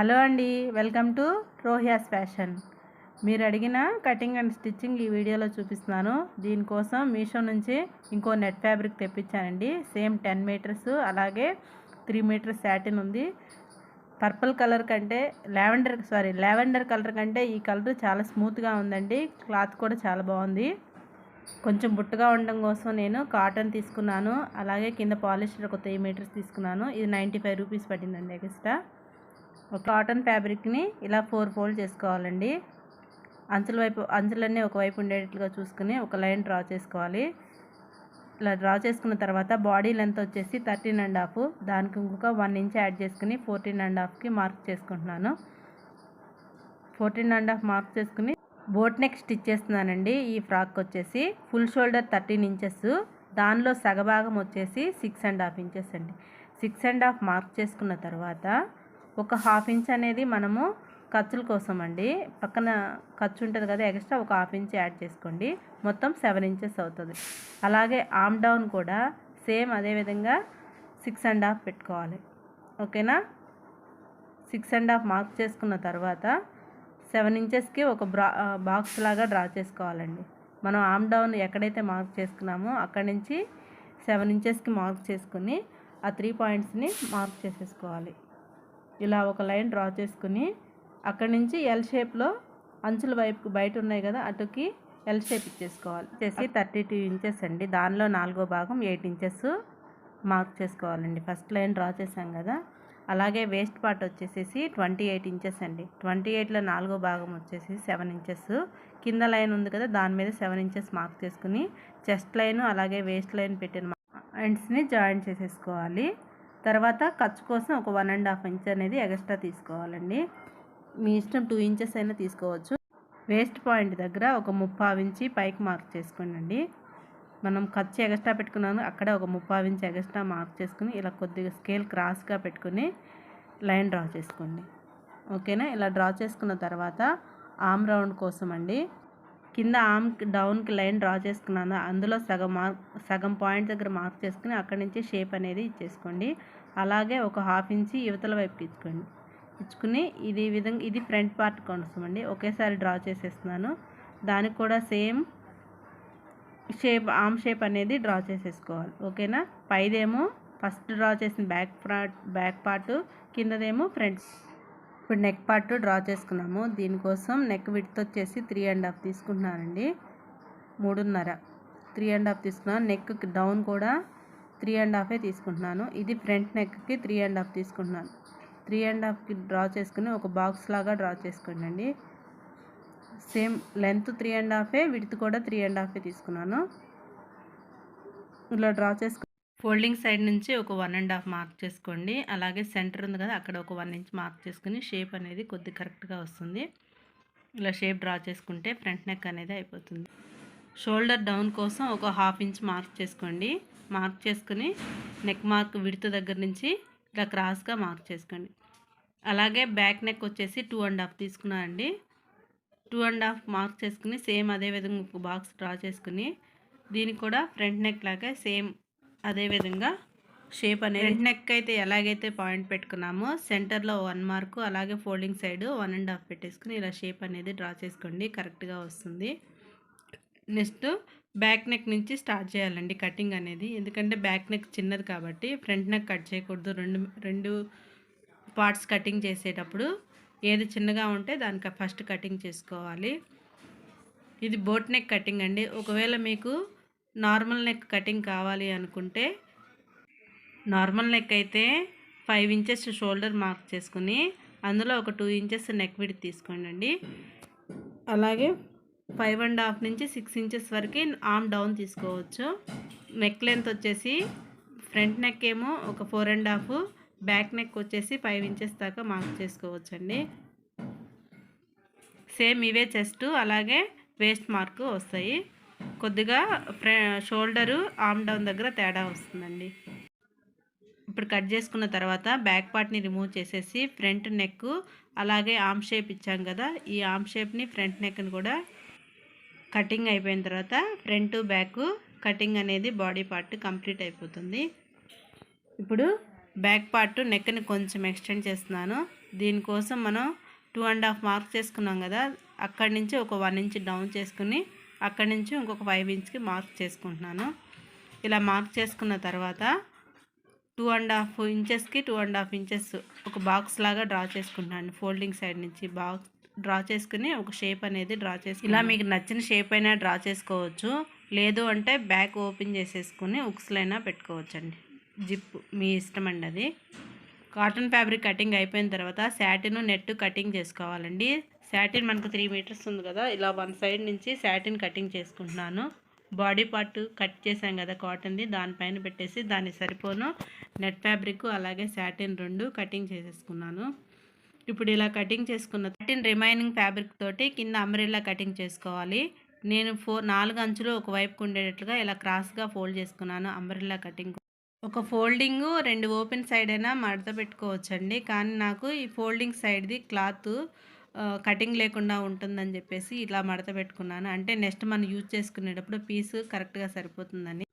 Hello అండి welcome to రోహియాస్ fashion. మీరు అడిగిన కటింగ్ అండ్ స్టిచ్చింగ్ ఈ వీడియోలో చూపిస్తున్నాను. దీనికోసం మీషో నుంచి ఇంకో నెట్ ఫ్యాబ్రిక్ తెప్పించానండి. సేమ్ టెన్ మీటర్స్ అలాగే త్రీ మీటర్స్ శాటిన్ ఉంది. పర్పుల్ కలర్ కంటే లావెండర్ సారీ లావెండర్ కలర్ కంటే ఈ కలర్ చాలా స్మూత్గా ఉందండి. క్లాత్ కూడా చాలా బాగుంది. కొంచెం బుట్టగా ఉండడం కోసం నేను కాటన్ తీసుకున్నాను. అలాగే కింద పాలిస్టర్ ఒక త్రీ మీటర్స్ తీసుకున్నాను. ఇది నైంటీ ఫైవ్ రూపీస్ పడిందండి ఎక్స్ట్రా. ఒక కాటన్ ఫ్యాబ్రిక్ని ఇలా ఫోర్ ఫోల్డ్ చేసుకోవాలండి. అంచుల వైపు అంచులన్నీ ఒకవైపు ఉండేటట్లుగా చూసుకుని ఒక లైన్ డ్రా చేసుకోవాలి. ఇలా డ్రా చేసుకున్న తర్వాత బాడీ లెంత్ వచ్చేసి థర్టీన్ అండ్ హాఫ్. దానికి ఇంకొక వన్ ఇంచ్ యాడ్ చేసుకుని ఫోర్టీన్ అండ్ హాఫ్కి మార్క్ చేసుకుంటున్నాను. ఫోర్టీన్ అండ్ హాఫ్ మార్క్ చేసుకుని బోట్ నెక్ స్టిచ్ చేస్తున్నానండి. ఈ ఫ్రాక్ వచ్చేసి ఫుల్ షోల్డర్ థర్టీన్ ఇంచెస్. దానిలో సగభాగం వచ్చేసి సిక్స్ అండ్ హాఫ్ ఇంచెస్ అండి. సిక్స్ అండ్ హాఫ్ మార్క్ చేసుకున్న తర్వాత ఒక హాఫ్ ఇంచ్ అనేది మనము ఖర్చుల కోసం అండి పక్కన ఖర్చు ఉంటుంది కదా ఎక్స్ట్రా ఒక హాఫ్ ఇంచ్ యాడ్ చేసుకోండి. మొత్తం సెవెన్ ఇంచెస్ అవుతుంది. అలాగే ఆమ్ డౌన్ కూడా సేమ్ అదే విధంగా సిక్స్ అండ్ హాఫ్ పెట్టుకోవాలి. ఓకేనా సిక్స్ అండ్ హాఫ్ మార్క్ చేసుకున్న తర్వాత సెవెన్ ఇంచెస్కి ఒక బ్రా బాక్స్ లాగా డ్రా చేసుకోవాలండి. మనం ఆమ్ డౌన్ ఎక్కడైతే మార్క్ చేసుకున్నామో అక్కడి నుంచి సెవెన్ ఇంచెస్కి మార్క్ చేసుకుని ఆ త్రీ పాయింట్స్ని మార్క్ చేసేసుకోవాలి. ఇలా ఒక లైన్ డ్రా చేసుకుని అక్కడి నుంచి ఎల్ షేప్లో అంచుల వైపుకి బయట ఉన్నాయి కదా అటుకి ఎల్ షేప్ ఇచ్చేసుకోవాలి. చేసి థర్టీ టూ ఇంచెస్ అండి. దానిలో నాలుగో భాగం ఎయిట్ ఇంచెస్ మార్క్ చేసుకోవాలండి. ఫస్ట్ లైన్ డ్రా చేసాం కదా. అలాగే వేస్ట్ పార్ట్ వచ్చేసేసి ట్వంటీ ఎయిట్ ఇంచెస్ అండి. ట్వంటీ ఎయిట్లో నాలుగో భాగం వచ్చేసి సెవెన్ ఇంచెస్ కింద లైన్ ఉంది కదా దాని మీద సెవెన్ ఇంచెస్ మార్క్ చేసుకుని చెస్ట్ లైన్ అలాగే వేస్ట్ లైన్ పెట్టిన ఎండ్స్ని జాయిన్ చేసేసుకోవాలి. తర్వాత ఖర్చు కోసం ఒక వన్ అండ్ హాఫ్ ఇంచ్ అనేది ఎక్స్ట్రా తీసుకోవాలండి. మీ ఇష్టం టూ ఇంచెస్ అయినా తీసుకోవచ్చు. వేస్ట్ పాయింట్ దగ్గర ఒక ముప్పావు ఇంచి పైకి మార్క్ చేసుకోండి మనం ఖర్చు ఎక్స్ట్రా పెట్టుకున్నాను అక్కడ ఒక ముప్పావు ఇంచ్ ఎక్స్ట్రా మార్క్ చేసుకుని ఇలా కొద్దిగా స్కేల్ క్రాస్గా పెట్టుకుని లైన్ డ్రా చేసుకోండి. ఓకేనా ఇలా డ్రా చేసుకున్న తర్వాత ఆమ్ రౌండ్ కోసం అండి కింద ఆమ్ డౌన్కి లైన్ డ్రా చేసుకున్నాను. అందులో సగం మార్క్ సగం పాయింట్ దగ్గర మార్క్ చేసుకుని అక్కడి నుంచి షేప్ అనేది ఇచ్చేసుకోండి. అలాగే ఒక హాఫ్ ఇంచి యువతల వైపుకి ఇచ్చుకోండి. ఇచ్చుకుని ఇది విధంగా ఇది ఫ్రంట్ పార్ట్ కోసం అండి ఒకేసారి డ్రా చేసేస్తున్నాను. దానికి కూడా సేమ్ షేప్ ఆమ్ షేప్ అనేది డ్రా చేసేసుకోవాలి. ఓకేనా? పైదేమో ఫస్ట్ డ్రా చేసిన బ్యాక్ పార్ట్ బ్యాక్ పార్ట్ కిందదేమో ఫ్రంట్ ఇప్పుడు నెక్ పార్ట్ డ్రా చేసుకున్నాము. దీనికోసం నెక్ విడ్త్ వచ్చేసి త్రీ అండ్ హాఫ్ తీసుకుంటున్నానండి. మూడున్నర. త్రీ అండ్ హాఫ్ తీసుకున్నాను. నెక్ డౌన్ కూడా త్రీ అండ్ హాఫే తీసుకుంటున్నాను. ఇది ఫ్రంట్ నెక్కి త్రీ అండ్ హాఫ్ తీసుకుంటున్నాను. త్రీ అండ్ హాఫ్కి డ్రా చేసుకుని ఒక బాక్స్ లాగా డ్రా చేసుకోండి సేమ్ లెంత్ త్రీ అండ్ హాఫే విడ్త్ కూడా త్రీ అండ్ హాఫే తీసుకున్నాను. ఇలా డ్రా చేసుకు ఫోల్డింగ్ సైడ్ నుంచి ఒక వన్ అండ్ హాఫ్ మార్క్ చేసుకోండి. అలాగే సెంటర్ ఉంది కదా అక్కడ ఒక వన్ ఇంచ్ మార్క్ చేసుకుని షేప్ అనేది కొద్ది కరెక్ట్గా వస్తుంది. ఇలా షేప్ డ్రా చేసుకుంటే ఫ్రంట్ నెక్ అనేది అయిపోతుంది. షోల్డర్ డౌన్ కోసం ఒక హాఫ్ ఇంచ్ మార్క్ చేసుకోండి. మార్క్ చేసుకుని నెక్ మార్క్ విడత దగ్గర నుంచి ఇలా క్రాస్గా మార్క్ చేసుకోండి. అలాగే బ్యాక్ నెక్ వచ్చేసి టూ అండ్ హాఫ్ తీసుకున్నానండి టూ అండ్ హాఫ్ మార్క్ చేసుకుని సేమ్ అదే విధంగా ఒక బాక్స్ డ్రా చేసుకుని దీనికి కూడా ఫ్రంట్ నెక్ లాగా సేమ్ అదేవిధంగా షేప్ అనేది ఫ్రంట్ నెక్ అయితే ఎలాగైతే పాయింట్ పెట్టుకున్నామో సెంటర్లో వన్ మార్కు అలాగే folding side one and half పెట్టేసుకుని ఇలా షేప్ అనేది డ్రా చేసుకోండి. కరెక్ట్గా వస్తుంది. నెక్స్ట్ బ్యాక్ నెక్ నుంచి స్టార్ట్ చేయాలండి కటింగ్ అనేది. ఎందుకంటే బ్యాక్ నెక్ చిన్నది కాబట్టి ఫ్రంట్ నెక్ కట్ చేయకూడదు. రెండు రెండు పార్ట్స్ కటింగ్ చేసేటప్పుడు ఏది చిన్నగా ఉంటే దానికి ఫస్ట్ కటింగ్ చేసుకోవాలి. ఇది బోట్ నెక్ కటింగ్ అండి. ఒకవేళ మీకు నార్మల్ నెక్ కటింగ్ కావాలి అనుకుంటే నార్మల్ నెక్ అయితే ఫైవ్ ఇంచెస్ షోల్డర్ మార్క్ చేసుకుని అందులో ఒక టూ ఇంచెస్ నెక్ విడి తీసుకోండి అలాగే ఫైవ్ అండ్ హాఫ్ నుంచి సిక్స్ ఇంచెస్ వరకు ఆమ్ డౌన్ తీసుకోవచ్చు. నెక్ లెంత్ వచ్చేసి ఫ్రంట్ నెక్ ఏమో ఒక four and half back neck వచ్చేసి ఫైవ్ ఇంచెస్ దాకా మార్క్ చేసుకోవచ్చండి. సేమ్ ఇవే చెస్ట్ అలాగే వేస్ట్ మార్కు వస్తాయి. కొద్దిగా షోల్డరు ఆమ్ డౌన్ దగ్గర తేడా వస్తుందండి. ఇప్పుడు కట్ చేసుకున్న తర్వాత బ్యాక్ పార్ట్ని రిమూవ్ చేసేసి ఫ్రంట్ నెక్ అలాగే ఆమ్ షేప్ ఇచ్చాం కదా ఈ ఆమ్ షేప్ని ఫ్రంట్ నెక్ని కూడా కటింగ్ అయిపోయిన తర్వాత ఫ్రంట్ బ్యాక్ కటింగ్ అనేది బాడీ పార్ట్ కంప్లీట్ అయిపోతుంది. ఇప్పుడు బ్యాక్ పార్ట్ నెక్ని కొంచెం ఎక్స్టెండ్ చేస్తున్నాను. దీనికోసం మనం టూ అండ్ హాఫ్ మార్క్ చేసుకున్నాం కదా అక్కడి నుంచి ఒక వన్ ఇంచ్ డౌన్ చేసుకుని అక్కడి నుంచి ఇంకొక ఫైవ్ ఇంచ్కి మార్క్ చేసుకుంటున్నాను. ఇలా మార్క్ చేసుకున్న తర్వాత టూ అండ్ హాఫ్ ఇంచెస్కి టూ అండ్ హాఫ్ ఇంచెస్ ఒక బాక్స్ లాగా డ్రా చేసుకుంటున్నాను. ఫోల్డింగ్ సైడ్ నుంచి బాక్స్ డ్రా చేసుకుని ఒక షేప్ అనేది డ్రా చేసి ఇలా మీకు నచ్చిన షేప్ అయినా డ్రా చేసుకోవచ్చు. లేదు అంటే బ్యాక్ ఓపెన్ చేసేసుకుని ఉక్స్లైనా పెట్టుకోవచ్చండి. జిప్ మీ ఇష్టం అండి అది. కాటన్ ఫ్యాబ్రిక్ కటింగ్ అయిపోయిన తర్వాత శాటిన్ నెట్ కటింగ్ చేసుకోవాలండి. శాటిన్ మనకు త్రీ మీటర్స్ ఉంది కదా ఇలా వన్ సైడ్ నుంచి శాటిన్ కటింగ్ చేసుకుంటున్నాను. బాడీ పార్ట్ కట్ చేసాం కదా కాటన్ది దానిపైన పెట్టేసి దాన్ని సరిపోను. నెట్ ఫ్యాబ్రిక్ అలాగే శాటిన్ రెండు కటింగ్ చేసేసుకున్నాను. ఇప్పుడు ఇలా కటింగ్ చేసుకున్న కటిన్ రిమైనింగ్ ఫ్యాబ్రిక్ తోటి కింద అంబ్రెల్లా కటింగ్ చేసుకోవాలి. నేను ఫోర్ నాలుగు అంచులు ఒకవైపుకు ఉండేటట్లుగా ఇలా క్రాస్గా ఫోల్డ్ చేసుకున్నాను అంబ్రెల్లా కటింగ్. ఒక ఫోల్డింగ్ రెండు ఓపెన్ సైడ్ అయినా మడత పెట్టుకోవచ్చండి. కానీ నాకు ఈ ఫోల్డింగ్ సైడ్ది క్లాత్ కటింగ్ లేకుండా ఉంటుందని చెప్పేసి ఇలా మడత పెట్టుకున్నాను. అంటే నెక్స్ట్ మనం యూజ్ చేసుకునేటప్పుడు పీస్ కరెక్ట్గా సరిపోతుందని.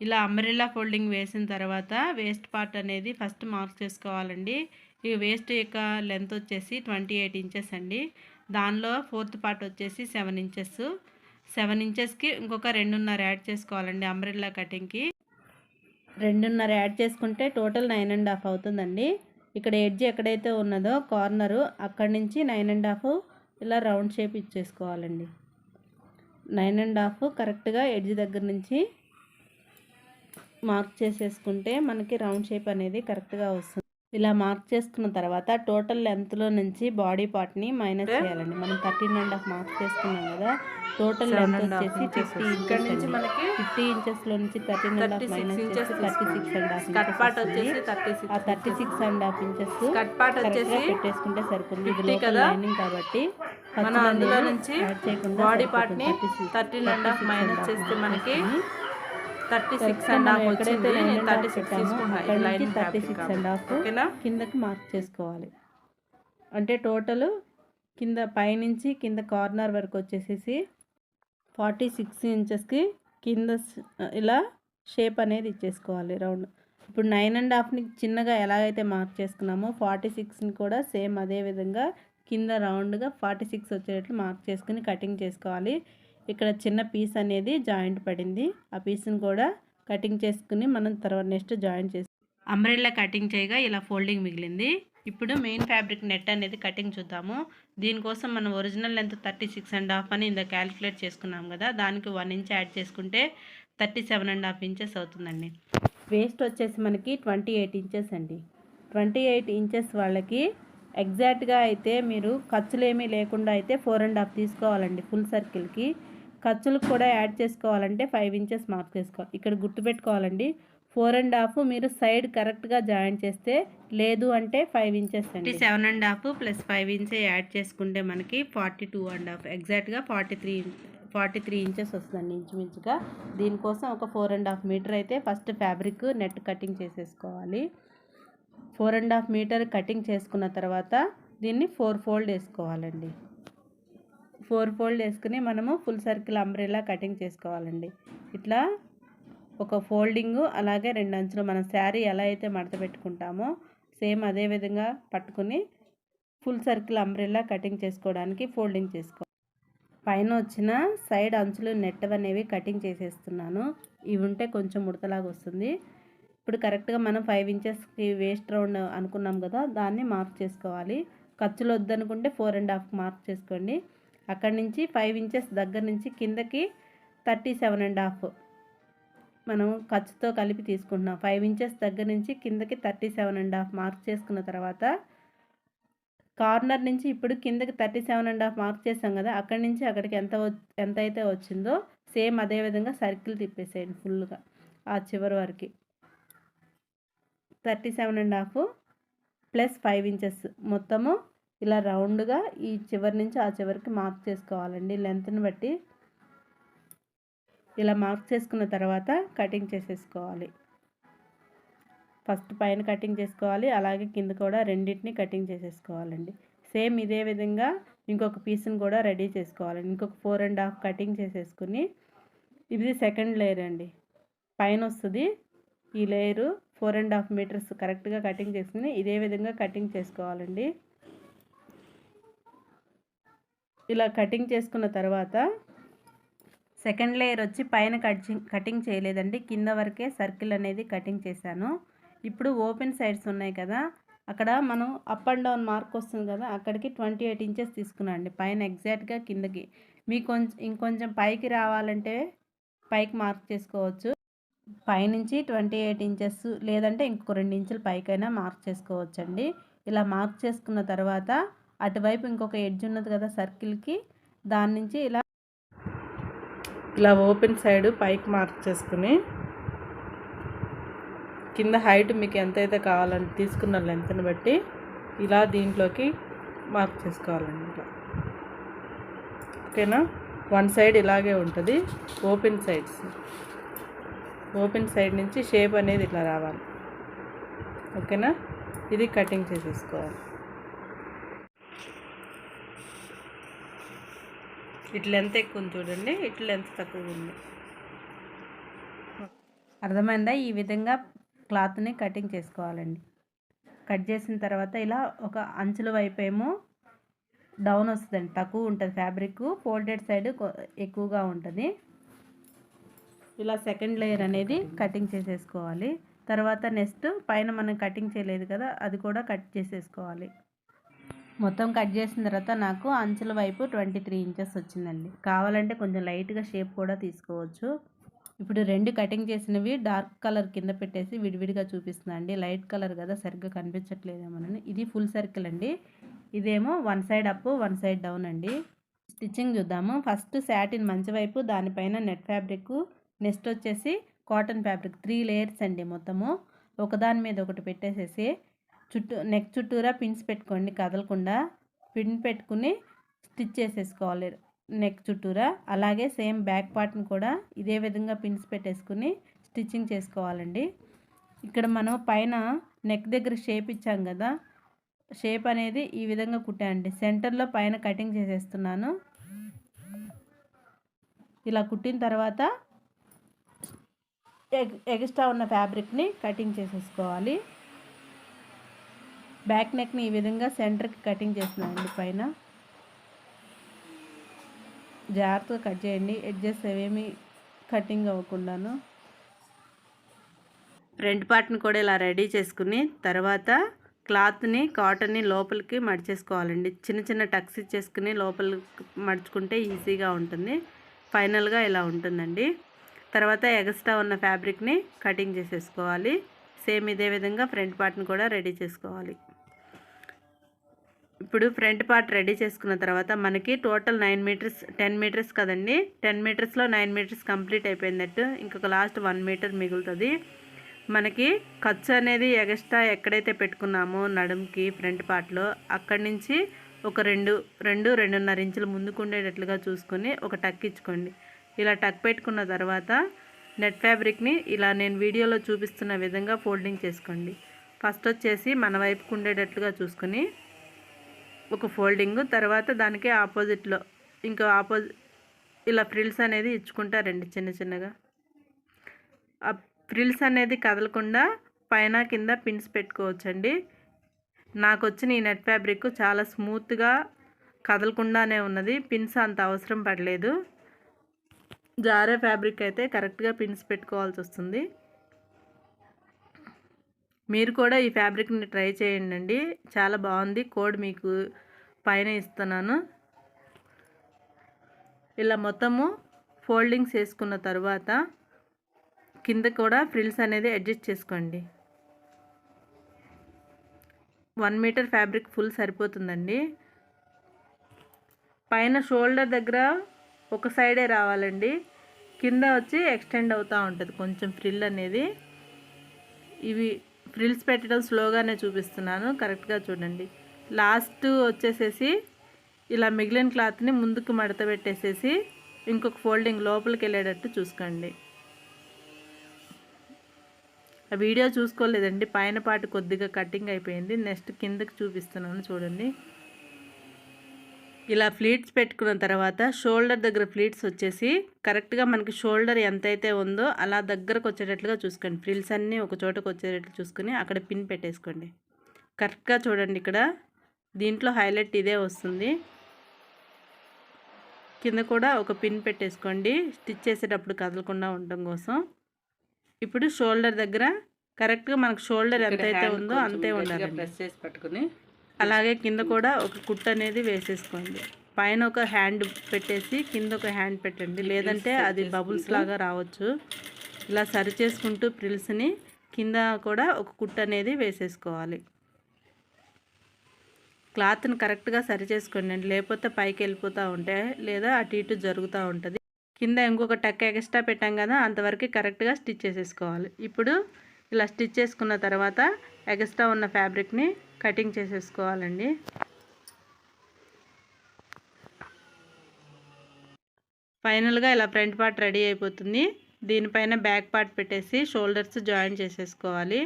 ఇలా అంబ్రెల్లా ఫోల్డింగ్ వేసిన తర్వాత వేస్ట్ పార్ట్ అనేది ఫస్ట్ మార్క్ చేసుకోవాలండి. ఈ వేస్ట్ యొక్క లెంత్ వచ్చేసి ట్వంటీ ఎయిట్ ఇంచెస్ అండి. దానిలో ఫోర్త్ పార్ట్ వచ్చేసి సెవెన్ ఇంచెస్ సెవెన్ ఇంచెస్కి ఇంకొక రెండున్నర యాడ్ చేసుకోవాలండి అంబ్రెల్లా కటింగ్కి రెండున్నర యాడ్ చేసుకుంటే టోటల్ నైన్ అండ్ హాఫ్ అవుతుందండి. ఇక్కడ ఎడ్జ్ ఎక్కడైతే ఉన్నదో కార్నరు అక్కడి నుంచి నైన్ అండ్ హాఫ్ ఇలా రౌండ్ షేప్ ఇచ్చేసుకోవాలండి. నైన్ అండ్ హాఫ్ కరెక్ట్గా ఎడ్జ్ దగ్గర నుంచి మార్క్ చేసేసుకుంటే మనకి రౌండ్ షేప్ అనేది కరెక్ట్గా వస్తుంది. ఇలా మార్క్ చేసుకున్న తర్వాత టోటల్ లెంత్లో నుంచి బాడీ పార్ట్ని మైనస్ చేయాలండి. మనం థర్టీన్ అండ్ హాఫ్ మార్క్ చేసుకున్నాం కదా టోటల్ లెంత్ వచ్చేసి ఫిఫ్టీ ఇంచెస్ నుంచి మనకి ఫిఫ్టీ ఇంచెస్లో నుంచి థర్టీన్ అండ్ హాఫ్ మైనస్ చేసి thirty six and half cut part వచ్చేసి థర్టీ సిక్స్ ఆ thirty six and half inches cut part వచ్చేసి పెట్టేసుకుంటే సరిపోతుంది. ఇది లైనింగ్ కాబట్టి మనం అందులో నుంచి బాడీ పార్ట్ని థర్టీన్ అండ్ హాఫ్ మైనస్ చేస్తే మనకి థర్టీ సిక్స్ అండ్ హాఫ్ ఎక్కడైతే థర్టీ సిక్స్ తీసుకున్నాను థర్టీ సిక్స్ అండ్ హాఫ్ కిందకి మార్క్ చేసుకోవాలి. అంటే టోటల్ కింద పైనుంచి కింద కార్నర్ వరకు వచ్చేసేసి ఫార్టీ సిక్స్ ఇంచెస్కి కింద ఇలా షేప్ అనేది ఇచ్చేసుకోవాలి రౌండ్. ఇప్పుడు నైన్ అండ్ హాఫ్ని చిన్నగా ఎలాగైతే మార్క్ చేసుకున్నామో ఫార్టీ సిక్స్ని కూడా సేమ్ అదే విధంగా కింద రౌండ్గా ఫార్టీ సిక్స్ వచ్చేటట్లు మార్క్ చేసుకుని కటింగ్ చేసుకోవాలి. ఇక్కడ చిన్న పీస్ అనేది జాయింట్ పడింది. ఆ పీస్ని కూడా కటింగ్ చేసుకుని మనం తర్వాత నెక్స్ట్ జాయింట్ చేసి అంబ్రెల్లా కటింగ్ చేయగా ఇలా ఫోల్డింగ్ మిగిలింది. ఇప్పుడు మెయిన్ ఫ్యాబ్రిక్ నెట్ అనేది కటింగ్ చూద్దాము. దీనికోసం మనం original length thirty six and half అని ఇంత క్యాలిక్యులేట్ చేసుకున్నాం కదా. దానికి వన్ ఇంచ్ యాడ్ చేసుకుంటే thirty seven and half inches అవుతుందండి. వేస్ట్ వచ్చేసి మనకి ట్వంటీ ఎయిట్ ఇంచెస్ అండి. ట్వంటీ ఎయిట్ ఇంచెస్ వాళ్ళకి ఎగ్జాక్ట్గా అయితే మీరు ఖర్చులు ఏమీ లేకుండా అయితే ఫోర్ అండ్ హాఫ్ తీసుకోవాలండి ఫుల్ సర్కిల్కి. ఖర్చులకు కూడా యాడ్ చేసుకోవాలంటే ఫైవ్ ఇంచెస్ మార్క్ చేసుకోవాలి ఇక్కడ గుర్తుపెట్టుకోవాలండి ఫోర్ అండ్ హాఫ్ మీరు సైడ్ కరెక్ట్గా జాయిన్ చేస్తే లేదు అంటే ఫైవ్ ఇంచెస్ అండి. Seven and half plus five inches add చేసుకుంటే మనకి ఫార్టీ టూ అండ్ హాఫ్ ఎగ్జాక్ట్గా forty three forty three inches వస్తుందండి ఇంచుమించుగా. దీనికోసం ఒక ఫోర్ అండ్ హాఫ్ మీటర్ అయితే ఫస్ట్ ఫ్యాబ్రిక్ నెట్ కటింగ్ చేసేసుకోవాలి. Four and half metre cutting చేసుకున్న తర్వాత దీన్ని ఫోర్ ఫోల్డ్ వేసుకోవాలండి. ఫోర్ ఫోల్డ్ వేసుకుని మనము ఫుల్ సర్కిల్ అంబ్రెలా కటింగ్ చేసుకోవాలండి. ఇట్లా ఒక ఫోల్డింగు అలాగే రెండు అంచులు మనం శారీ ఎలా అయితే మడత పెట్టుకుంటామో సేమ్ అదే విధంగా పట్టుకుని ఫుల్ సర్కిల్ అంబ్రెల్లా కటింగ్ చేసుకోవడానికి ఫోల్డింగ్ చేసుకో. పైన వచ్చిన సైడ్ అంచులు నెట్ అనేవి కటింగ్ చేసేస్తున్నాను. ఇవి ఉంటే కొంచెం ముడతలాగా వస్తుంది. ఇప్పుడు కరెక్ట్గా మనం ఫైవ్ ఇంచెస్కి వేస్ట్ రౌండ్ అనుకున్నాం కదా దాన్ని మార్క్ చేసుకోవాలి. ఖర్చులు వద్దనుకుంటే ఫోర్ అండ్ హాఫ్ మార్క్ చేసుకోండి. అక్కడి నుంచి ఫైవ్ ఇంచెస్ దగ్గర నుంచి కిందకి థర్టీ సెవెన్ అండ్ హాఫ్ మనం ఖర్చుతో కలిపి తీసుకుంటున్నాం. ఫైవ్ ఇంచెస్ దగ్గర నుంచి కిందకి thirty seven and half mark చేసుకున్న తర్వాత కార్నర్ నుంచి ఇప్పుడు కిందకి thirty seven and half mark చేసాం కదా అక్కడి నుంచి అక్కడికి ఎంత ఎంత అయితే వచ్చిందో సేమ్ అదే విధంగా సర్కిల్ తిప్పేసేయండి ఫుల్గా ఆ చివరి వరకు. Thirty seven and half plus five inches మొత్తము ఇలా రౌండ్గా ఈ చివరి నుంచి ఆ చివరికి మార్క్ చేసుకోవాలండి. లెంత్ని బట్టి ఇలా మార్క్ చేసుకున్న తర్వాత కటింగ్ చేసేసుకోవాలి. ఫస్ట్ పైన కటింగ్ చేసుకోవాలి. అలాగే కింద కూడా రెండింటిని కటింగ్ చేసేసుకోవాలండి. సేమ్ ఇదే విధంగా ఇంకొక పీస్ని కూడా రెడీ చేసుకోవాలండి ఇంకొక ఫోర్ అండ్ హాఫ్ కటింగ్ చేసేసుకుని ఇది సెకండ్ లేయర్ అండి. పైన వస్తుంది ఈ layer four and half metres కరెక్ట్గా కటింగ్ చేసుకుని ఇదే విధంగా కటింగ్ చేసుకోవాలండి. ఇలా కటింగ్ చేసుకున్న తర్వాత సెకండ్ లేయర్ వచ్చి పైన కటింగ్ కటింగ్ చేయలేదండి. కింద వరకే సర్కిల్ అనేది కటింగ్ చేశాను. ఇప్పుడు ఓపెన్ సైడ్స్ ఉన్నాయి కదా అక్కడ మనం అప్ అండ్ డౌన్ మార్క్ వస్తుంది కదా అక్కడికి ట్వంటీ ఎయిట్ ఇంచెస్ తీసుకున్నాండి పైన ఎగ్జాక్ట్గా కిందకి. మీకు కొంచెం ఇంకొంచెం పైకి రావాలంటే పైకి మార్క్ చేసుకోవచ్చు. పైనుంచి ట్వంటీ ఎయిట్ ఇంచెస్ లేదంటే ఇంకొక రెండు ఇంచులు పైకైనా మార్క్ చేసుకోవచ్చండి. ఇలా మార్క్ చేసుకున్న తర్వాత అటువైపు ఇంకొక ఎడ్జ్ ఉన్నది కదా సర్కిల్కి దాని నుంచి ఇలా ఇలా ఓపెన్ సైడ్ పైకి మార్క్ చేసుకుని కింద హైట్ మీకు ఎంతైతే కావాలని తీసుకున్న లెంత్ని బట్టి ఇలా దీంట్లోకి మార్క్ చేసుకోవాలండి ఇలా ఓకేనా వన్ సైడ్ ఇలాగే ఉంటుంది. ఓపెన్ సైడ్స్ ఓపెన్ సైడ్ నుంచి షేప్ అనేది ఇట్లా రావాలి. ఓకేనా ఇది కటింగ్ చేసేసుకోవాలి. ఇట్లా ఎంత ఎక్కువ ఉంది చూడండి ఇట్లా ఎంత తక్కువ ఉంది. అర్థమైందా? ఈ విధంగా క్లాత్ని కటింగ్ చేసుకోవాలండి. కట్ చేసిన తర్వాత ఇలా ఒక అంచుల వైపు ఏమో డౌన్ వస్తుందండి. తక్కువ ఉంటుంది ఫ్యాబ్రిక్ ఫోల్డెడ్ సైడ్ ఎక్కువగా ఉంటుంది. ఇలా సెకండ్ లేయర్ అనేది కటింగ్ చేసేసుకోవాలి. తర్వాత నెక్స్ట్ పైన మనం కటింగ్ చేయలేదు కదా అది కూడా కట్ చేసేసుకోవాలి. మొత్తం కట్ చేసిన తర్వాత నాకు అంచుల వైపు ట్వంటీ త్రీ ఇంచెస్ వచ్చిందండి. కావాలంటే కొంచెం లైట్గా షేప్ కూడా తీసుకోవచ్చు. ఇప్పుడు రెండు కటింగ్ చేసినవి డార్క్ కలర్ కింద పెట్టేసి విడివిడిగా చూపిస్తున్నా అండి. లైట్ కలర్ కదా సరిగ్గా కనిపించట్లేదేమోనని. ఇది ఫుల్ సర్కిల్ అండి. ఇదేమో one side up one side down అండి. స్టిచ్చింగ్ చూద్దాము. ఫస్ట్ శాటిన్ మంచి వైపు దానిపైన నెట్ ఫ్యాబ్రిక్ నెక్స్ట్ వచ్చేసి కాటన్ ఫ్యాబ్రిక్. త్రీ లేయర్స్ అండి మొత్తము. ఒకదాని మీద ఒకటి పెట్టేసేసి చుట్టూ నెక్ చుట్టూరా పిన్స్ పెట్టుకోండి కదలకుండా. పిన్ పెట్టుకుని స్టిచ్ చేసేసుకోవాలి. నెక్ చుట్టూరా. అలాగే సేమ్ బ్యాక్ పార్ట్ని కూడా ఇదే విధంగా పిన్స్ పెట్టేసుకుని స్టిచ్చింగ్ చేసుకోవాలండి. ఇక్కడ మనం పైన నెక్ దగ్గర షేప్ ఇచ్చాం కదా. షేప్ అనేది ఈ విధంగా కుట్టానండి సెంటర్లో పైన కటింగ్ చేసేస్తున్నాను. ఇలా కుట్టిన తర్వాత ఎగ్ ఎక్స్ట్రా ఉన్న ఫ్యాబ్రిక్ని కటింగ్ చేసేసుకోవాలి. బ్యాక్ నెక్ని ఈ విధంగా సెంటర్కి కటింగ్ చేస్తున్నానండి పైన. జాగ్రత్తగా కట్ చేయండి. ఎడ్జెస్ ఏమేమి కటింగ్ అవ్వకుండాను. ఫ్రంట్ పార్ట్ని కూడా ఇలా రెడీ చేసుకుని తర్వాత క్లాత్ని కాటన్ని లోపలికి మడిచేసుకోవాలండి. చిన్న చిన్న టక్స్ ఇచ్చేసుకుని లోపలికి మడుచుకుంటే ఈజీగా ఉంటుంది. ఫైనల్గా ఇలా ఉంటుందండి. తర్వాత ఎగస్ట్రా ఉన్న ఫ్యాబ్రిక్ని కటింగ్ చేసేసుకోవాలి. సేమ్ ఇదే విధంగా ఫ్రంట్ పార్ట్ని కూడా రెడీ చేసుకోవాలి. ఇప్పుడు ఫ్రంట్ పార్ట్ రెడీ చేసుకున్న తర్వాత మనకి total nine metres ten metres కదండి. టెన్ మీటర్స్లో నైన్ మీటర్స్ కంప్లీట్ అయిపోయినట్టు ఇంకొక లాస్ట్ వన్ మీటర్ మిగులుతుంది. మనకి ఖర్చు అనేది ఎగస్ట్రా ఎక్కడైతే పెట్టుకున్నామో నడుంకి ఫ్రంట్ పార్ట్లో అక్కడి నుంచి ఒక రెండు రెండు రెండున్నర ఇంచులు ముందుకు ఉండేటట్లుగా చూసుకొని ఒక టక్ ఇచ్చుకోండి. ఇలా టక్ పెట్టుకున్న తర్వాత నెట్ ఫ్యాబ్రిక్ని ఇలా నేను వీడియోలో చూపిస్తున్న విధంగా ఫోల్డింగ్ చేసుకోండి. ఫస్ట్ వచ్చేసి మన వైపుకు ఉండేటట్లుగా చూసుకొని ఒక ఫోల్డింగ్ తర్వాత దానికి ఆపోజిట్లో ఇంకా ఆపోజిట్ ఇలా ఫ్రిల్స్ అనేది ఇచ్చుకుంటారండి చిన్న చిన్నగా. ఆ ఫ్రిల్స్ అనేది కదలకుండా పైన కింద పిన్స్ పెట్టుకోవచ్చండి. నాకు వచ్చిన ఈ నెట్ ఫ్యాబ్రిక్ చాలా స్మూత్గా కదలకుండానే ఉన్నది. పిన్స్ అంత అవసరం పడలేదు. జారే ఫ్యాబ్రిక్ అయితే కరెక్ట్గా పిన్స్ పెట్టుకోవాల్సి వస్తుంది మీరు కూడా ఈ ఫ్యాబ్రిక్ని ట్రై చేయండి చాలా బాగుంది. కోడ్ మీకు పైన ఇస్తున్నాను. ఇలా మొత్తము ఫోల్డింగ్స్ వేసుకున్న తర్వాత కింద కూడా ఫ్రిల్స్ అనేది అడ్జస్ట్ చేసుకోండి. వన్ మీటర్ ఫ్యాబ్రిక్ ఫుల్ సరిపోతుందండి. పైన షోల్డర్ దగ్గర ఒక సైడే రావాలండి. కింద వచ్చి ఎక్స్టెండ్ అవుతూ ఉంటుంది కొంచెం ఫ్రిల్ అనేది. ఇవి ఫ్రిల్స్ పెట్టడం స్లోగానే చూపిస్తున్నాను. కరెక్ట్గా చూడండి. లాస్ట్ వచ్చేసేసి ఇలా మిగిలిన క్లాత్ని ముందుకు మడత పెట్టేసేసి ఇంకొక ఫోల్డింగ్ లోపలికి వెళ్ళేటట్టు చూసుకోండి. ఆ వీడియో చూసుకోలేదండి. పైన పాటు కొద్దిగా కటింగ్ అయిపోయింది. నెక్స్ట్ కిందకి చూపిస్తున్నాను చూడండి. ఇలా ఫ్లీట్స్ పెట్టుకున్న తర్వాత షోల్డర్ దగ్గర ఫ్లీట్స్ వచ్చేసి కరెక్ట్గా మనకి షోల్డర్ ఎంతైతే ఉందో అలా దగ్గరకు వచ్చేటట్లుగా చూసుకోండి. ఫ్రిల్స్ అన్నీ ఒక చోటకు వచ్చేటట్లు చూసుకొని అక్కడ పిన్ పెట్టేసుకోండి. కరెక్ట్గా చూడండి ఇక్కడ. దీంట్లో హైలైట్ ఇదే వస్తుంది. కింద కూడా ఒక పిన్ పెట్టేసుకోండి. స్టిచ్ చేసేటప్పుడు కదలకుండా ఉండడం కోసం. ఇప్పుడు షోల్డర్ దగ్గర కరెక్ట్గా మనకు షోల్డర్ ఎంతైతే ఉందో అంతే ఉండాలి ప్రెస్ చేసి పట్టుకుని అలాగే కింద కూడా ఒక కుట్ అనేది వేసేసుకోండి. పైన ఒక హ్యాండ్ పెట్టేసి కింద ఒక హ్యాండ్ పెట్టండి. లేదంటే అది బబుల్స్ లాగా రావచ్చు. ఇలా సరి చేసుకుంటూ ప్రిల్స్ని కింద కూడా ఒక కుట్ అనేది వేసేసుకోవాలి. క్లాత్ని కరెక్ట్గా సరి చేసుకోండి లేకపోతే పైకి వెళ్ళిపోతూ ఉంటాయి లేదా అటు ఇటు జరుగుతూ ఉంటుంది. కింద ఇంకొక టక్ ఎక్స్ట్రా పెట్టాం కదా అంతవరకు కరెక్ట్గా స్టిచ్ చేసేసుకోవాలి. ఇప్పుడు ఇలా స్టిచ్ చేసుకున్న తర్వాత ఎక్స్ట్రా ఉన్న ఫ్యాబ్రిక్ని కటింగ్ చేసేసుకోవాలండి. ఫైనల్గా ఇలా ఫ్రంట్ పార్ట్ రెడీ అయిపోతుంది. దీనిపైన బ్యాక్ పార్ట్ పెట్టేసి షోల్డర్స్ జాయిన్ చేసేసుకోవాలి.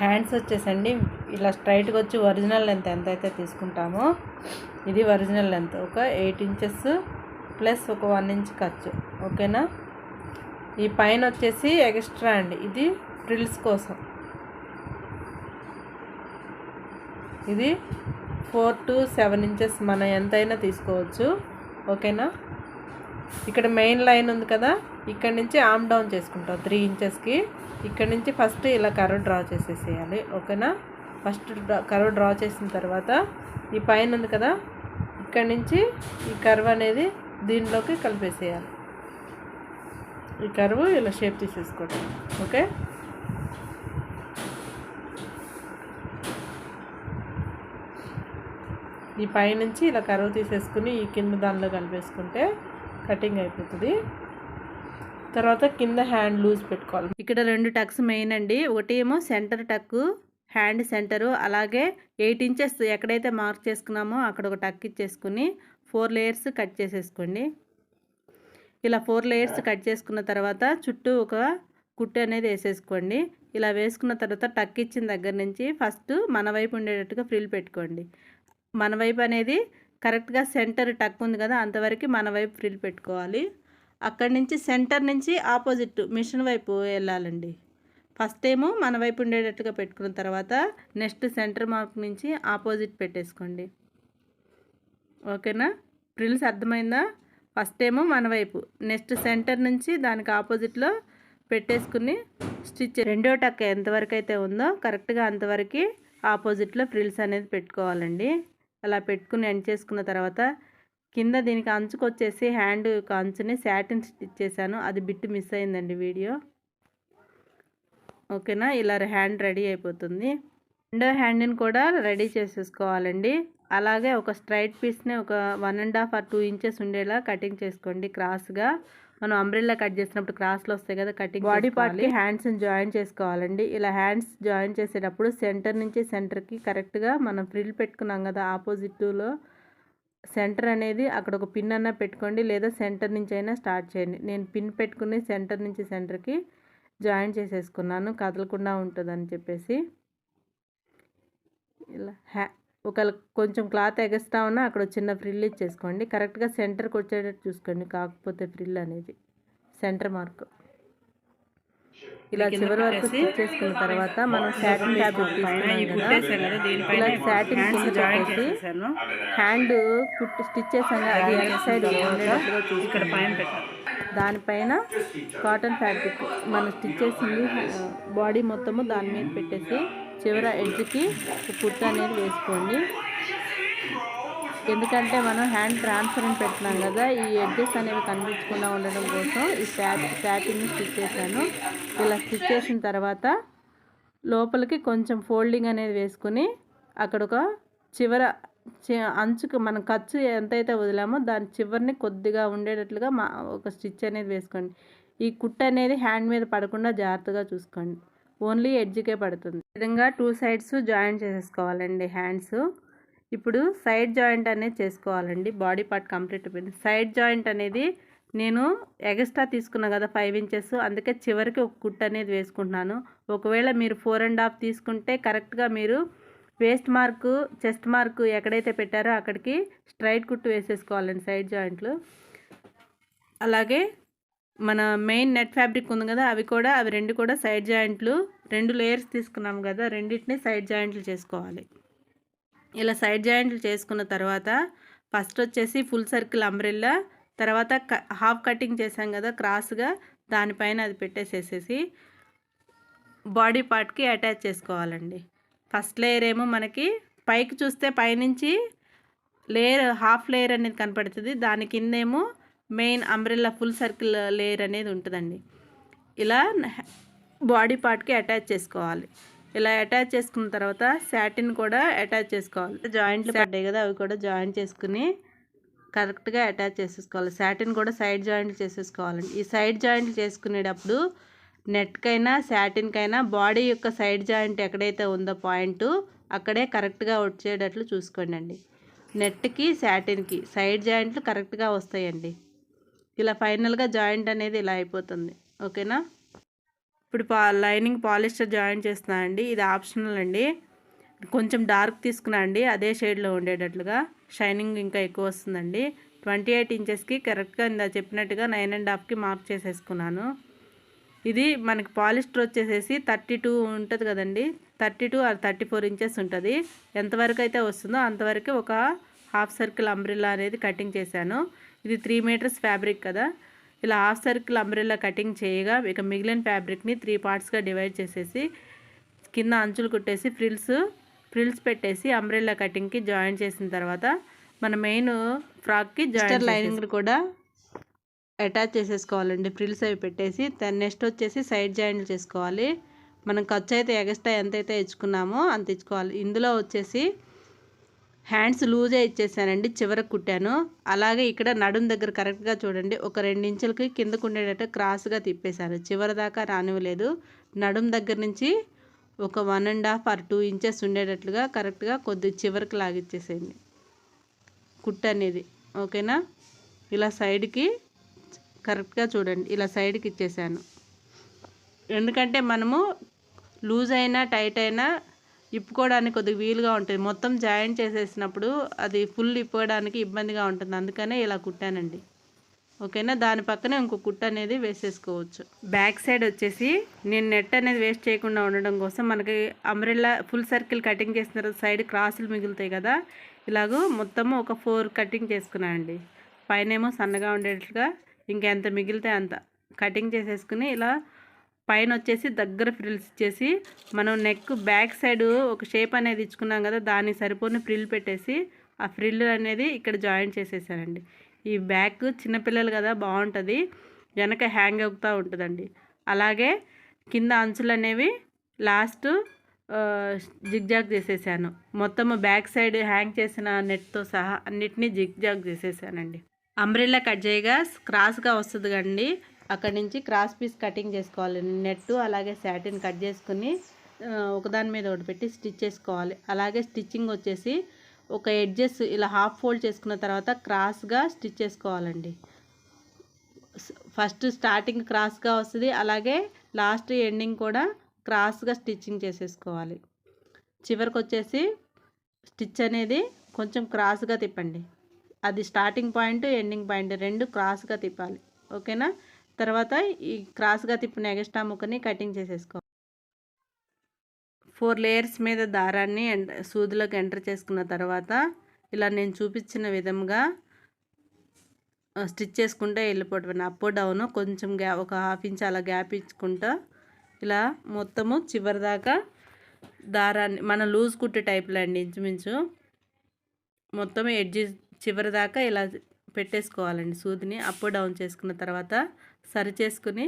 హ్యాండ్స్ వచ్చేసండి. ఇలా స్ట్రైట్గా వచ్చి ఒరిజినల్ లెంత్ ఎంత అయితే తీసుకుంటామో ఇది ఒరిజినల్ లెంత్. ఒక ఎయిట్ ఇంచెస్ ప్లస్ ఒక వన్ ఇంచ్ ఖర్చు. ఓకేనా? ఈ పైన వచ్చేసి ఎక్స్ట్రా అండి. ఇది ఫ్రిల్స్ కోసం. ఇది ఫోర్ టు సెవెన్ ఇంచెస్ మనం ఎంతైనా తీసుకోవచ్చు. ఓకేనా? ఇక్కడ మెయిన్ లైన్ ఉంది కదా? ఇక్కడ నుంచి ఆమ్ డౌన్ చేసుకుంటాం. త్రీ ఇంచెస్కి ఇక్కడ నుంచి ఫస్ట్ ఇలా కర్వ్ డ్రా చేసేసేయాలి. ఓకేనా? ఫస్ట్ కర్వ్ డ్రా చేసిన తర్వాత ఈ పైన ఉంది కదా? ఇక్కడ నుంచి ఈ కర్వ్ అనేది దీనిలోకి కలిపేసేయాలి. ఈ కర్వ్ ఇలా షేప్ తీసేసుకోవడం. ఓకే? ఈ పైనుంచి ఇలా కరువు తీసేసుకుని ఈ కింద దానిలో కలిపేసుకుంటే కటింగ్ అయిపోతుంది. తర్వాత కింద హ్యాండ్ లూజ్ పెట్టుకోవాలి. ఇక్కడ రెండు టక్స్ మెయిన్ అండి. ఒకటి ఏమో సెంటర్ టక్ హ్యాండ్ సెంటరు అలాగే ఎయిట్ ఇంచెస్ ఎక్కడైతే మార్క్ చేసుకున్నామో అక్కడ ఒక టక్ ఇచ్చేసుకుని ఫోర్ లేయర్స్ కట్ చేసేసుకోండి. ఇలా ఫోర్ లేయర్స్ కట్ చేసుకున్న తర్వాత చుట్టూ ఒక కుట్టు అనేది వేసేసుకోండి. ఇలా వేసుకున్న తర్వాత టక్ ఇచ్చిన దగ్గర నుంచి ఫస్ట్ మన వైపు ఉండేటట్టుగా ఫ్రిల్ పెట్టుకోండి. మన వైపు అనేది కరెక్ట్గా సెంటర్ టక్ ఉంది కదా అంతవరకు మన వైపు ఫ్రిల్ పెట్టుకోవాలి. అక్కడి నుంచి సెంటర్ నుంచి ఆపోజిట్ మిషన్ వైపు వెళ్ళాలండి. ఫస్ట్ ఏమో మన వైపు ఉండేటట్టుగా పెట్టుకున్న తర్వాత నెక్స్ట్ సెంటర్ మార్క్ నుంచి ఆపోజిట్ పెట్టేసుకోండి. ఓకేనా? ఫ్రిల్స్ అర్థమైందా? ఫస్ట్ ఏమో మన వైపు నెక్స్ట్ సెంటర్ నుంచి దానికి ఆపోజిట్లో పెట్టేసుకుని స్టిచ్ రెండో టక్ ఎంతవరకు అయితే ఉందో కరెక్ట్గా అంతవరకు ఆపోజిట్లో ఫ్రిల్స్ అనేది పెట్టుకోవాలండి. అలా పెట్టుకుని ఎండ్ చేసుకున్న తర్వాత కింద దీనికి అంచుకు వచ్చేసి హ్యాండ్ యొక్క అంచుని శాటిన్ స్టిచ్ చేశాను అది బిట్ మిస్ అయిందండి వీడియో. ఓకేనా? ఇలా హ్యాండ్ రెడీ అయిపోతుంది. రెండో హ్యాండ్ని కూడా రెడీ చేసేసుకోవాలండి. అలాగే ఒక స్ట్రైట్ పీస్ని ఒక one and half or two inches ఉండేలా కటింగ్ చేసుకోండి క్రాస్గా. మనం అంబ్రెల్లా కట్ చేసినప్పుడు క్రాస్లో వస్తాయి కదా కటింగ్ బాడీ పార్ట్కి హ్యాండ్స్ని జాయిన్ చేసుకోవాలండి. ఇలా హ్యాండ్స్ జాయిన్ చేసేటప్పుడు సెంటర్ నుంచి సెంటర్కి కరెక్ట్గా మనం ఫ్రిల్ పెట్టుకున్నాం కదా ఆపోజిట్లో సెంటర్ అనేది అక్కడ ఒక పిన్ అన్న పెట్టుకోండి లేదా సెంటర్ నుంచి అయినా స్టార్ట్ చేయండి. నేను పిన్ పెట్టుకుని సెంటర్ నుంచి సెంటర్కి జాయిన్ చేసేసుకున్నాను. కదలకుండా ఉంటుందని చెప్పేసి. ఇలా హ్యా ఒక కొంచెం క్లాత్ ఎగస్తా ఉన్నా అక్కడ చిన్న ఫ్రిల్ ఇచ్చేసుకోండి. కరెక్ట్గా సెంటర్కి వచ్చేటట్టు చూసుకోండి. కాకపోతే ఫ్రిల్ అనేది సెంటర్ మార్క్. ఇలా చివరి వరకు స్టిచ్ చేసుకున్న తర్వాత మనం సాటిన్ ఫ్యాబ్రిక్ తీసుకున్నాం కదా ఇలా కింద పెట్టేసి హ్యాండ్ కుట్టి స్టిచ్ చేసాం అది సైడ్ ఉండేటట్టుగా దానిపైన కాటన్ ఫ్యాబ్రిక్ మనం స్టిచ్ చేసింది బాడీ మొత్తము దాని మీద పెట్టేసి చివర ఎడ్జ్కి కుర్త అనేది వేసుకోండి. ఎందుకంటే మనం హ్యాండ్ ట్రాన్స్పరెంట్ పెట్టినాం కదా ఈ ఎడ్జెస్ అనేవి కనిపించకుండా ఉండడం కోసం ఈ శాట్ శాటిన్ని స్టిచ్ చేశాను. ఇలా స్టిచ్ చేసిన తర్వాత లోపలికి కొంచెం ఫోల్డింగ్ అనేది వేసుకుని అక్కడ ఒక చివర అంచుకు మనం ఖర్చు ఎంతైతే వదిలామో దాని చివరిని కొద్దిగా ఉండేటట్లుగా మా ఒక స్టిచ్ అనేది వేసుకోండి. ఈ కుట్ అనేది హ్యాండ్ మీద పడకుండా జాగ్రత్తగా చూసుకోండి. ఓన్లీ ఎడ్జ్కే పడుతుంది. విధంగా టూ సైడ్స్ జాయిన్ చేసేసుకోవాలండి హ్యాండ్స్. ఇప్పుడు సైడ్ జాయింట్ అనేది చేసుకోవాలండి. బాడీ పార్ట్ కంప్లీట్ అయిపోయింది. సైడ్ జాయింట్ అనేది నేను ఎగస్ట్రా తీసుకున్నా కదా ఫైవ్ ఇంచెస్. అందుకే చివరికి ఒక కుట్ అనేది వేసుకుంటున్నాను. ఒకవేళ మీరు ఫోర్ అండ్ హాఫ్ తీసుకుంటే కరెక్ట్గా మీరు వేస్ట్ మార్కు చెస్ట్ మార్కు ఎక్కడైతే పెట్టారో అక్కడికి స్ట్రైట్ కుట్టు వేసేసుకోవాలండి సైడ్ జాయింట్లు. అలాగే మన మెయిన్ నెట్ ఫ్యాబ్రిక్ ఉంది కదా అవి కూడా అవి రెండు కూడా సైడ్ జాయింట్లు రెండు లేయర్స్ తీసుకున్నాం కదా రెండింటిని సైడ్ జాయింట్లు చేసుకోవాలి. ఇలా సైడ్ జాయింట్లు చేసుకున్న తర్వాత ఫస్ట్ వచ్చేసి ఫుల్ సర్కిల్ అంబ్రెల్లా తర్వాత హాఫ్ కటింగ్ చేసాం కదా క్రాస్గా దానిపైన అది పెట్టేసేసేసి బాడీ పార్ట్కి అటాచ్ చేసుకోవాలండి. ఫస్ట్ లేయర్ ఏమో మనకి పైకి చూస్తే పైనుంచి లేయర్ హాఫ్ లేయర్ అనేది కనపడుతుంది దాని కిందేమో main umbrella full circle layer అనేది ఉంటుందండి. ఇలా బాడీ పార్ట్కి అటాచ్ చేసుకోవాలి. ఇలా అటాచ్ చేసుకున్న తర్వాత శాటిన్ కూడా అటాచ్ చేసుకోవాలి. జాయింట్లు పడ్డాయి కదా అవి కూడా జాయింట్ చేసుకుని కరెక్ట్గా అటాచ్ చేసేసుకోవాలి. శాటిన్ కూడా సైడ్ జాయింట్లు చేసేసుకోవాలండి. ఈ సైడ్ జాయింట్లు చేసుకునేటప్పుడు నెట్కైనా శాటిన్కైనా బాడీ యొక్క సైడ్ జాయింట్ ఎక్కడైతే ఉందో పాయింట్ అక్కడే కరెక్ట్గా వచ్చేటట్లు చూసుకోండి అండి నెట్కి శాటిన్కి సైడ్ జాయింట్లు కరెక్ట్గా వస్తాయండి. ఇలా ఫైనల్గా జాయింట్ అనేది ఇలా అయిపోతుంది. ఓకేనా? ఇప్పుడు పా లైనింగ్ పాలిస్టర్ జాయింట్ చేస్తున్నా అండి. ఇది ఆప్షనల్ అండి. కొంచెం డార్క్ తీసుకున్నా అండి. అదే షేడ్లో ఉండేటట్లుగా. షైనింగ్ ఇంకా ఎక్కువ వస్తుందండి. ట్వంటీ ఎయిట్ ఇంచెస్కి కరెక్ట్గా ఇందా చెప్పినట్టుగా నైన్ అండ్ హాఫ్కి మార్క్ చేసేసుకున్నాను. ఇది మనకి పాలిస్టర్ వచ్చేసేసి థర్టీ టూ ఉంటుంది కదండి. Thirty two or thirty four inches ఉంటుంది. ఎంతవరకు అయితే వస్తుందో అంతవరకు ఒక హాఫ్ సర్కిల్ అంబ్రిల్లా అనేది కటింగ్ చేశాను. ఇది త్రీ మీటర్స్ ఫ్యాబ్రిక్ కదా. ఇలా హాఫ్ సర్కిల్ అంబ్రిల్లా కటింగ్ చేయగా ఇక మిగిలిన ఫ్యాబ్రిక్ని త్రీ పార్ట్స్గా డివైడ్ చేసేసి కింద అంచులు కుట్టేసి ఫ్రిల్స్ ఫ్రిల్స్ పెట్టేసి అంబ్రెల్లా కటింగ్కి జాయిన్ చేసిన తర్వాత మన మెయిన్ ఫ్రాక్కి జాయిన్ లైనింగ్ కూడా అటాచ్ చేసేసుకోవాలండి. ఫ్రిల్స్ అవి పెట్టేసి దాని నెక్స్ట్ వచ్చేసి సైడ్ జాయింట్లు చేసుకోవాలి. మనం ఖర్చు అయితే ఎగస్ట్రా ఎంతైతే ఇచ్చుకున్నామో అంత ఇచ్చుకోవాలి. ఇందులో వచ్చేసి హ్యాండ్స్ లూజే ఇచ్చేసానండి చివరకు కుట్టాను. అలాగే ఇక్కడ నడుం దగ్గర కరెక్ట్గా చూడండి ఒక రెండు ఇంచులకి కిందకు ఉండేటట్టు క్రాస్గా తిప్పేశాను చివరి దాకా రానివ్వలేదు. నడుం దగ్గర నుంచి ఒక one and half or two inches ఉండేటట్లుగా కరెక్ట్గా కొద్ది చివరికి లాగిచ్చేసేయండి. కుట్ అనేది ఓకేనా? ఇలా సైడ్కి కరెక్ట్గా చూడండి ఇలా సైడ్కి ఇచ్చేసాను. ఎందుకంటే మనము లూజ్ అయినా టైట్ అయినా ఇప్పుకోవడానికి కొద్దిగా వీలుగా ఉంటుంది. మొత్తం జాయిన్ చేసేసినప్పుడు అది ఫుల్ ఇప్పుకోవడానికి ఇబ్బందిగా ఉంటుంది. అందుకనే ఇలా కుట్టానండి. ఓకేనా? దాని పక్కనే ఇంకో కుట్ట అనేది వేసేసుకోవచ్చు. బ్యాక్ సైడ్ వచ్చేసి నేను నెట్ అనేది వేస్ట్ చేయకుండా ఉండడం కోసం మనకి అంబ్రెల్లా ఫుల్ సర్కిల్ కటింగ్ చేసిన తర్వాత సైడ్ క్రాసులు మిగులుతాయి కదా? ఇలాగూ మొత్తము ఒక ఫోర్ కటింగ్ చేసుకున్నానండి పైన ఏమో సన్నగా ఉండేట్లుగా ఇంకెంత మిగిలితే అంత కటింగ్ చేసేసుకుని ఇలా పైన వచ్చేసి దగ్గర ఫ్రిల్స్ ఇచ్చేసి మనం నెక్ బ్యాక్ సైడ్ ఒక షేప్ అనేది ఇచ్చుకున్నాం కదా దాన్ని సరిపోని ఫ్రిల్ పెట్టేసి ఆ ఫ్రిల్ అనేది ఇక్కడ జాయిన్ చేసేసానండి. ఈ బ్యాక్ చిన్నపిల్లలు కదా బాగుంటుంది. వెనక హ్యాంగ్ అవుతూ ఉంటుందండి. అలాగే కింద అంచులు అనేవి లాస్ట్ జిగ్జాగ్ చేసేసాను. మొత్తం బ్యాక్ సైడ్ హ్యాంగ్ చేసిన నెట్తో సహా అన్నిటినీ జిగ్జాగ్ చేసేసానండి. అంబ్రెల్లా కట్ చేయగా క్రాస్గా వస్తుంది కండి అక్కడి నుంచి క్రాస్ పీస్ కటింగ్ చేసుకోవాలి. నెట్ అలాగే శాటిన్ కట్ చేసుకుని ఒకదాని మీద ఒకటి పెట్టి స్టిచ్ చేసుకోవాలి. అలాగే స్టిచ్చింగ్ వచ్చేసి ఒక ఎడ్జెస్ ఇలా హాఫ్ ఫోల్డ్ చేసుకున్న తర్వాత క్రాస్గా స్టిచ్ చేసుకోవాలండి. ఫస్ట్ స్టార్టింగ్ క్రాస్గా వస్తుంది. అలాగే లాస్ట్ ఎండింగ్ కూడా క్రాస్గా స్టిచ్చింగ్ చేసేసుకోవాలి. చివరికి వచ్చేసి స్టిచ్ అనేది కొంచెం క్రాస్గా తిప్పండి. అది స్టార్టింగ్ పాయింట్ ఎండింగ్ పాయింట్ రెండు క్రాస్గా తిప్పాలి. ఓకేనా? తర్వాత ఈ క్రాస్గా తిప్పిన ఎగస్ట్రా ముక్కని కటింగ్ చేసేసుకో. ఫోర్ లేయర్స్ మీద దారాన్ని సూదిలోకి ఎంటర్ చేసుకున్న తర్వాత ఇలా నేను చూపించిన విధంగా స్టిచ్ చేసుకుంటే వెళ్ళిపోవటం అప్ డౌన్ కొంచెం గ్యా ఒక హాఫ్ ఇంచ్ అలా గ్యాప్ ఇచ్చుకుంటా ఇలా మొత్తము చివరి దాకా దారాన్ని మన లూజ్ కుట్టే టైప్లో అండి ఇంచుమించు. మొత్తం ఎడ్జి చివరి దాకా ఇలా పెట్టేసుకోవాలండి సూదిని. అప్ డౌన్ చేసుకున్న తర్వాత సరి చేసుకుని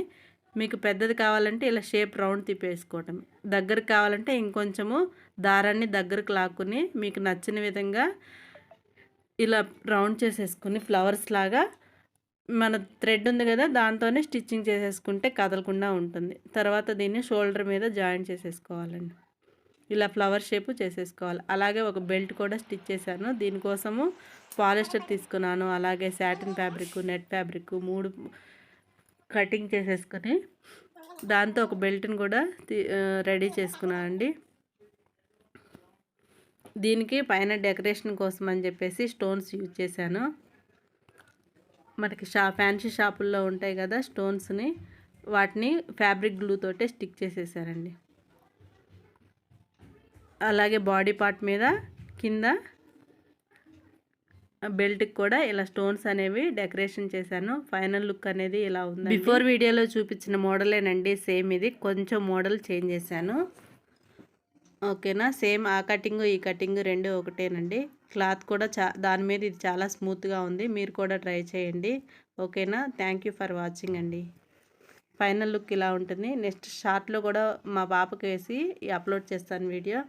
మీకు పెద్దది కావాలంటే ఇలా షేప్ రౌండ్ తిప్పేసుకోవటం. దగ్గరకు కావాలంటే ఇంకొంచెము దారాన్ని దగ్గరకు లాక్కుని మీకు నచ్చిన విధంగా ఇలా రౌండ్ చేసేసుకుని ఫ్లవర్స్ లాగా మన థ్రెడ్ ఉంది కదా దాంతోనే స్టిచ్చింగ్ చేసేసుకుంటే కదలకుండా ఉంటుంది. తర్వాత దీన్ని షోల్డర్ మీద జాయిన్ చేసేసుకోవాలండి. ఇలా ఫ్లవర్ షేప్ చేసేసుకోవాలి. అలాగే ఒక బెల్ట్ కూడా స్టిచ్ చేశాను. దీనికోసము పాలిస్టర్ తీసుకున్నాను. అలాగే శాటిన్ ఫ్యాబ్రిక్ నెట్ ఫ్యాబ్రిక్ మూడు కటింగ్ చేసేసుకొని దాంతో ఒక బెల్ట్ని కూడా రెడీ చేసుకున్నానండి దీనికి పైన డెకరేషన్ కోసం అని చెప్పేసి స్టోన్స్ యూజ్ చేశాను. మనకి షా ఫ్యాన్సీ షాపుల్లో ఉంటాయి కదా స్టోన్స్ని వాటిని ఫ్యాబ్రిక్ గ్లూ తోటే స్టిక్ చేసేసారండి. అలాగే బాడీ పార్ట్ మీద కింద బెల్ట్కి కూడా ఇలా స్టోన్స్ అనేవి డెకరేషన్ చేశాను. ఫైనల్ లుక్ అనేది ఇలా ఉంది బిఫోర్ వీడియోలో చూపించిన మోడలేనండి. సేమ్ ఇది. కొంచెం మోడల్ చేంజ్ చేశాను. ఓకేనా? సేమ్ ఆ కటింగ్ ఈ కటింగ్ రెండు ఒకటేనండి. క్లాత్ కూడా చా దాని మీద ఇది చాలా స్మూత్గా ఉంది. మీరు కూడా ట్రై చేయండి. ఓకేనా? థ్యాంక్ యూ ఫర్ వాచింగ్ అండి. ఫైనల్ లుక్ ఇలా ఉంటుంది. నెక్స్ట్ షార్ట్లో కూడా మా పాపకి వేసి అప్లోడ్ చేస్తాను వీడియో.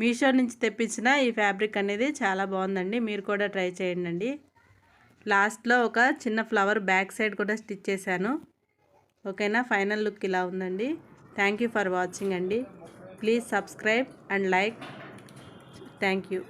మీషో నుంచి తెప్పించిన ఈ ఫ్యాబ్రిక్ అనేది చాలా బాగుందండి. మీరు కూడా ట్రై చేయండి లాస్ట్లో ఒక చిన్న ఫ్లవర్ బ్యాక్ సైడ్ కూడా స్టిచ్ చేశాను. ఓకేనా? ఫైనల్ లుక్ ఇలా ఉందండి. థ్యాంక్ యూ ఫర్ వాచింగ్ అండి. Please subscribe and like. Thank you.